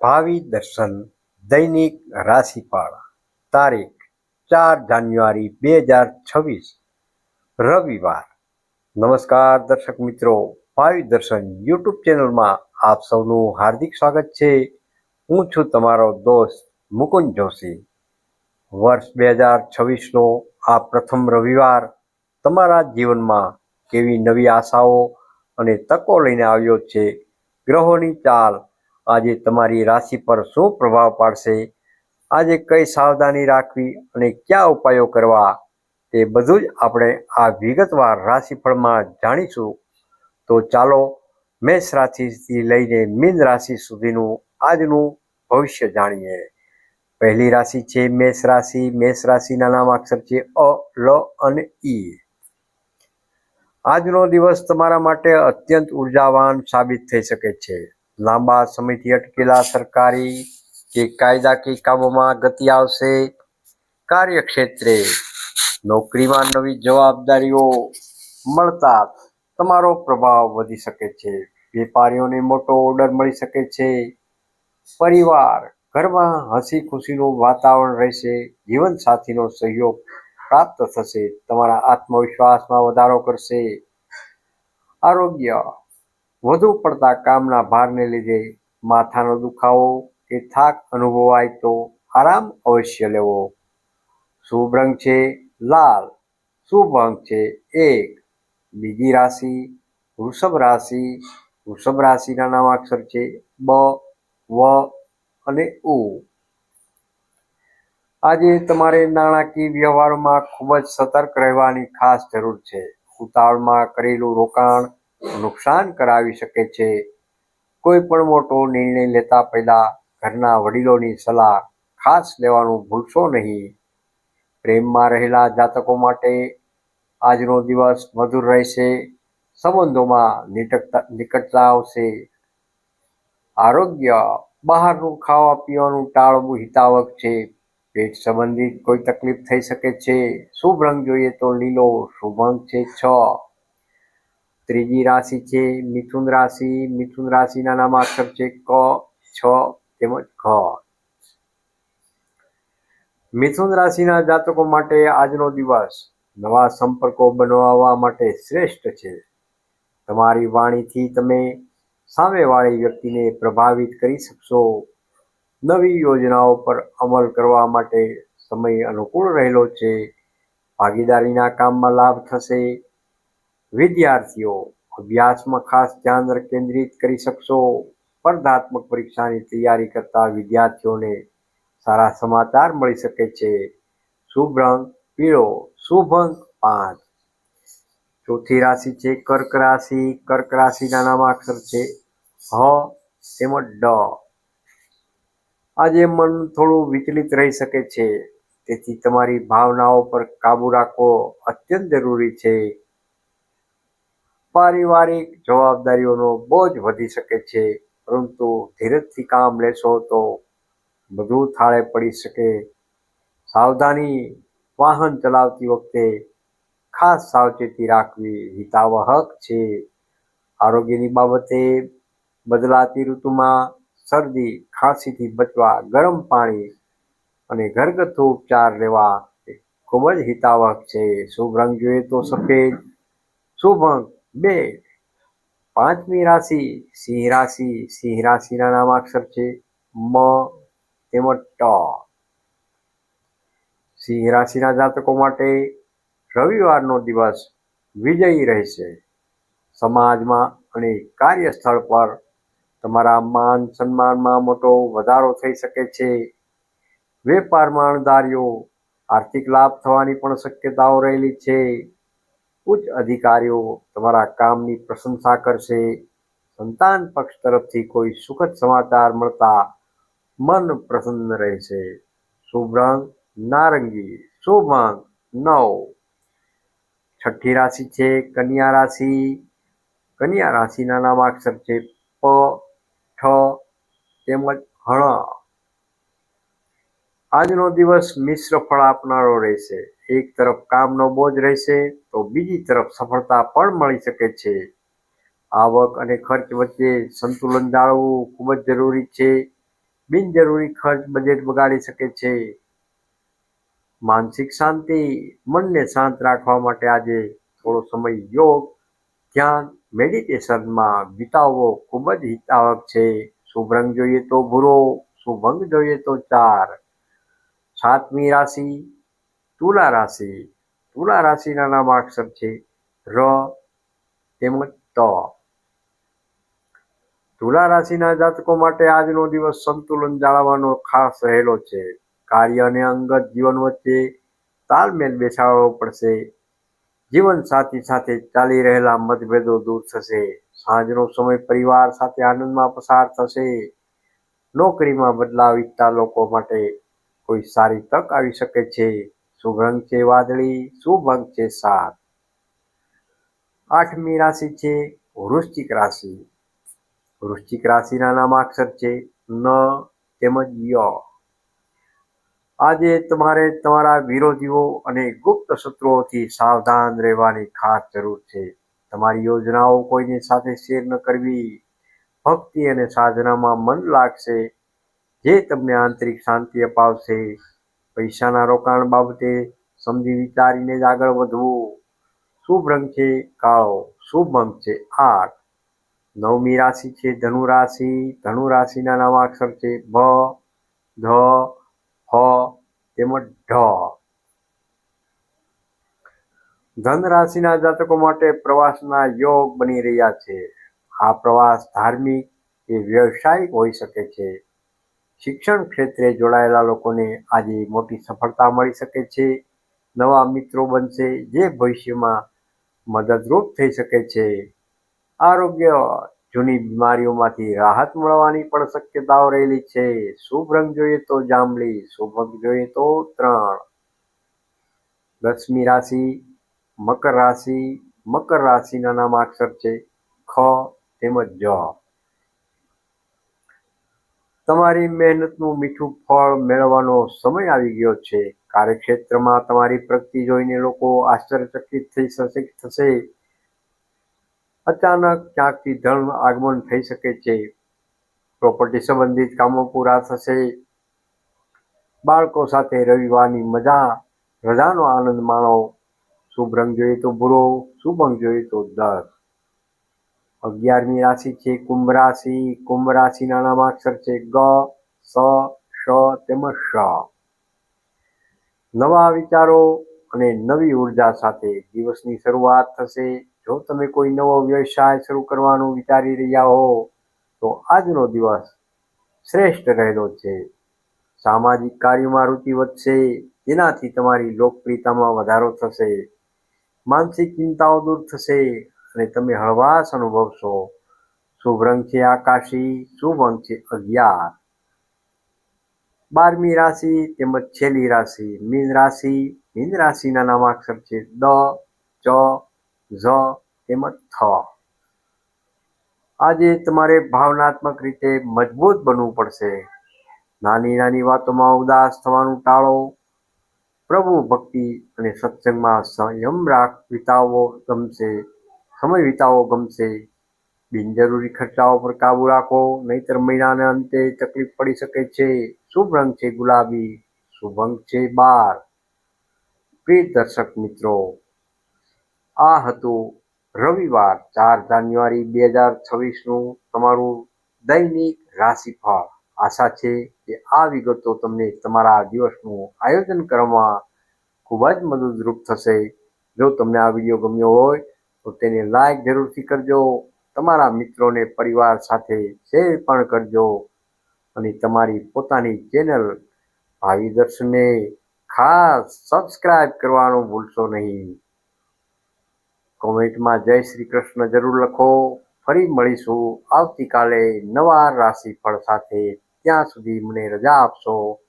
ભાવિ દર્શન, દૈનિક રાશિફળ તારીખ ચાર જાન્યુઆરી બે હજાર છવ્વીસ, રવિવાર. નમસ્કાર દર્શક મિત્રો, ભાવિ દર્શન યુટ્યુબ ચેનલમાં આપ સૌનું હાર્દિક સ્વાગત છે. હું છું તમારો દોસ્ત મુકુંદ જોશી. વર્ષ બે હજાર છવ્વીસનો આ પ્રથમ રવિવાર તમારા જીવનમાં કેવી નવી આશાઓ અને તકો લઈને આવ્યો છે? ગ્રહોની ચાલ આજે તમારી રાશિ પર શું પ્રભાવ પાડશે? આજે કઈ સાવધાની રાખવી અને કયા ઉપાયો કરવા? તે બધું જ આપણે આ વિગતવાર રાશિફળમાં જાણીશું. તો ચાલો મેષ રાશિથી લઈને મીન રાશિ સુધીનું આજનું ભવિષ્ય જાણીએ. પહેલી રાશિ છે મેષ રાશિ. મેષ રાશિના નામ અક્ષર છે અ, લ અને ઈ આજનો દિવસ તમારા માટે અત્યંત ઉર્જાવાન સાબિત થઈ શકે છે. લાંબા સમયથી અટકેલા સરકારી કે કાયદાકીય કામોમાં ગતિ આવશે. કાર્યક્ષેત્રે નોકરીમાં નવી જવાબદારીઓ મળતા તમારો પ્રભાવ વધી શકે છે. વેપારીઓને મોટો ઓર્ડર મળી શકે છે. પરિવાર ઘરમાં હસી ખુશીનું વાતાવરણ રહેશે. જીવનસાથીનો સહયોગ પ્રાપ્ત થશે. તમારા આત્મવિશ્વાસમાં વધારો કરશે. આરોગ્ય વધુ પડતા કામના ભારને લીધે માથાનો દુખાવો કે થાક અનુભવાય તો આરામ અવશ્ય લેવો. શુભ રંગ છે લાલ, શુભ અંક છે એક. બીજી રાશિ વૃષભ રાશિ, વૃષભ રાશિના નામાક્ષર છે બ, વ અને ઉ. આજે તમારે નાણાકીય વ્યવહારોમાં ખૂબ જ સતર્ક રહેવાની ખાસ જરૂર છે. ઉતાવળમાં કરેલું રોકાણ નુકસાન કરાવી શકે છે. કોઈ પણ મોટો નિર્ણય લેતા પહેલા ઘરના વડીલોની સલાહ ખાસ લેવાનું ભૂલશો નહીં. પ્રેમમાં રહેલા જાતકો માટે આજનો દિવસ મધુર રહેશે, સંબંધોમાં નિકટતા નિકટતા આવશે. આરોગ્ય, બહારનું ખાવા પીવાનું ટાળવું હિતાવક છે. પેટ સંબંધિત કોઈ તકલીફ થઈ શકે છે. શુભ રંગ જોઈએ તો લીલો, શુભ રંગ છે છ. ત્રીજી રાશિ છે, મિથુન રાશિ. મિથુન રાશિના નામ અક્ષર છે, ક, છ તેમજ ઘ. મિથુન રાશિના જાતકો માટે આજનો દિવસ નવા સંપર્કો બનાવવા માટે શ્રેષ્ઠ છે. તમારી વાણીથી તમે સામેવાળી વ્યક્તિને પ્રભાવિત કરી શકશો. નવી યોજનાઓ પર અમલ કરવા માટે સમય અનુકૂળ રહેલો છે. ભાગીદારીના કામમાં લાભ થશે. વિદ્યાર્થીઓ અભ્યાસમાં ખાસ ધ્યાન કેન્દ્રિત કરી શકશો. સ્પર્ધાત્મક પરીક્ષાની તૈયારી કરતા વિદ્યાર્થીઓને સારા સમાચાર મળી શકે છે. શુભ રંગ, પીળો, શુભ અંક, પાંચ. ચોથી રાશિ છે, કર્ક રાશિ. કર્ક રાશિના નામાક્ષર છે, હ, તેમજ ડ. આજે મન થોડું વિચલિત રહી શકે છે. તેથી તમારી ભાવનાઓ પર કાબુ રાખવો અત્યંત જરૂરી છે. પારિવારિક જવાબદારીઓનો બોજ વધી શકે છે, પરંતુ ધીરજથી કામ લેશો તો બધું થાળે પડી શકે. સાવધાની વાહન ચલાવતી વખતે ખાસ સાવચેતી રાખવી હિતાવહક છે. આરોગ્યની બાબતે બદલાતી ઋતુમાં શરદી, ખાંસીથી બચવા, ગરમ પાણી અને ઘરગથ્થુ ઉપચાર લેવા ખૂબ જ હિતાવહક છે. શુભ રંગ જોઈએ તો સફેદ, શુભ અંક બે. પાંચમી રાશિ સિંહ રાશિ. સિંહ રાશિના નામાક્ષર છે મ, તેમજ ટ. સિંહ રાશિના જાતકો માટે રવિવારનો દિવસ વિજયી રહેશે. સમાજમાં અને કાર્યસ્થળ પર તમારા માન સન્માનમાં મોટો વધારો થઈ શકે છે. વેપારમાં અણધાર્યો આર્થિક લાભ થવાની પણ શક્યતાઓ રહેલી છે. ઉચ્ચ અધિકારીઓ તમારા કામની પ્રશંસા કરશે. સંતાન પક્ષ તરફથી કોઈ સુખદ સમાચાર મળતા મન પ્રસન્ન રહેશે. શુભ રંગ નારંગી શુભ અંક નવ. છઠ્ઠી રાશિ છે, કન્યા રાશિ. કન્યા રાશિના નામાક્ષર છે પ, ઠ તેમજ હણ. આજનો દિવસ મિશ્ર ફળ આપનારો રહેશે. એક તરફ કામનો બોજ રહેશે, તો બીજી તરફ સફળતા પણ મળી શકે છે. આવક અને ખર્ચ વચ્ચે સંતુલન જાળવવું ખૂબ જ જરૂરી છે. બિનજરૂરી ખર્ચ બજેટ બગાડી શકે છે. માનસિક શાંતિ, મનને શાંત રાખવા માટે આજે થોડો સમય યોગ, ધ્યાન, મેડિટેશનમાં વિતાવવો ખૂબ જ હિતાવક છે. શુભ રંગ જોઈએ તો ભૂરો, શુભ અંગ જોઈએ તો ચાર. સાતમી રાશિ, તુલા રાશિ. તુલા રાશિના નામ અક્ષર છે ર, તેમજ ત. તુલા રાશિના જાતકો માટે આજનો દિવસ સંતુલન જાળવવાનો ખાસ રહેલો છે. કાર્ય અને અંગત જીવન વચ્ચે તાલમેલ બેસાડવો પડશે. જીવન સાથી સાથે ચાલી રહેલા મતભેદો દૂર થશે. સાંજનો સમય પરિવાર સાથે આનંદમાં પસાર થશે. નોકરીમાં બદલાવ ઈચ્છતા લોકો માટે કોઈ સારી તક આવી શકે છે? શુભ રંગ છે વાદળી શુભ અંક છે સાત. આઠમી રાશિ છે વૃશ્ચિક રાશિ. વૃશ્ચિક રાશિના નામાક્ષર છે ન તેમજ ય. આજે તમારે તમારા વિરોધીઓ અને ગુપ્ત શત્રુઓથી સાવધાન રહેવાની ખાસ જરૂર છે. તમારી યોજનાઓ કોઈની સાથે શેર ન કરવી. ભક્તિ અને સાધનામાં મન લાગશે. જે તમને આંતરિક શાંતિ અપાવશે. પૈસાના રોકાણ બાબતે સમજી વિચારીને જ આગળ વધવું. શુભ રંગ છે, કાળો. શુભ અંક છે, આઠ. નવમી રાશિ છે, ધનુ રાશિ. ધનુ રાશિના નામાક્ષર છે, ભ, ધ હ તેમજ ઢ. ધન રાશિના જાતકો માટે પ્રવાસના યોગ બની રહ્યા છે. આ પ્રવાસ ધાર્મિક કે વ્યવસાયિક હોઈ શકે છે. શિક્ષણ ક્ષેત્રે જોડાયેલા લોકોને આજે મોટી સફળતા મળી શકે છે. નવા મિત્રો બનશે જે ભવિષ્યમાં મદદરૂપ થઈ શકે છે. આરોગ્ય, જૂની બીમારીઓમાંથી રાહત મળવાની પણ શક્યતાઓ રહેલી છે. શુભ રંગ જોઈએ તો જાંબલી, શુભ રંગ જોઈએ તો ત્રણ દસમી રાશિ, મકર રાશિ, મકર રાશિના નામ અક્ષર છે ખ તેમજ જ. તમારી મહેનતનું મીઠું ફળ મેળવવાનો સમય આવી ગયો છે. કાર્યક્ષેત્રમાં તમારી પ્રગતિ જોઈને લોકો આશ્ચર્યચકિત થઈ શકે થશે. અચાનક ક્યાંકથી ધન આગમન થઈ શકે છે. પ્રોપર્ટી સંબંધિત કામો પૂરા થશે. બાળકો સાથે રવિવારની મજા, રજાનો આનંદ માણો. શુભ રંગ જોઈએ તો ભૂરો, શુભ અંગ જોઈએ તો દસ અગિયારમી રાશિ છે, કુંભ રાશિ. કુંભ રાશિના નામાક્ષર છે ગ, સ શ તેમજ શ નવા વિચારો અને નવી ઊર્જા સાથે દિવસની શરૂઆત થશે. જો તમે કોઈ નવો વ્યવસાય શરૂ કરવાનું વિચારી રહ્યા હો, તો આજનો દિવસ શ્રેષ્ઠ રહેલો છે. સામાજિક કાર્યોમાં રુચિ વધશે, જેનાથી તમારી લોકપ્રિયતામાં વધારો થશે. માનસિક ચિંતાઓ દૂર થશે અને તમે હળવાશ અનુભવશો. શુભ રંગ છે આકાશી, શુભ અંક છે અગિયાર. બારમી રાશિ તેમજ છેલ્લી રાશિ. મીન રાશિ, મીન રાશિના નામાક્ષર છે દ, ચ તેમજ થ. આજે તમારે ભાવનાત્મક રીતે મજબૂત બનવું પડશે. નાની નાની વાતોમાં ઉદાસ થવાનું ટાળો. પ્રભુ ભક્તિ અને સત્સંગમાં સંયમ રાખ વિતાવવો ગમશે. સમય વિતાવવો ગમશે. બિનજરૂરી ખર્ચાઓ પર કાબુ રાખો, નહીતર મહિનાના અંતે તકલીફ પડી શકે છે. શુભ રંગ છે ગુલાબી, શુભ અંક છે બાર. પ્રિય દર્શક મિત્રો, આ હતું રવિવાર ચાર જાન્યુઆરી બે હજાર છવ્વીસનું તમારું દૈનિક રાશિફળ. આશા છે કે આ વિગતો તમને તમારા દિવસનું આયોજન કરવામાં ખૂબ જ મદદરૂપ થશે. જો તમને આ વીડિયો ગમ્યો હોય તો તેને લાઈક જરૂરથી કરજો. તમારા મિત્રોને પરિવાર સાથે શેર પણ કરજો અને તમારી પોતાની ચેનલ ભાવિ દર્શને ખાસ સબસ્ક્રાઈબ કરવાનું ભૂલશો નહીં. કોમેન્ટમાં જય શ્રી કૃષ્ણ જરૂર લખો. ફરી મળીશું આવતીકાલે નવા રાશિફળ સાથે. ત્યાં સુધી મને રજા આપશો.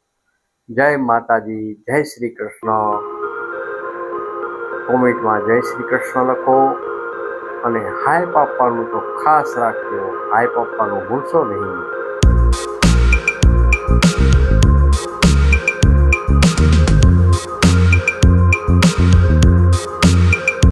જય માતાજી, જય શ્રી કૃષ્ણ. કોમેન્ટમાં જય શ્રી કૃષ્ણ લખો. અને હાઈપ આપવાનું તો ખાસ રાખજો. હાઈપ આપવાનું ભૂલશો નહીં.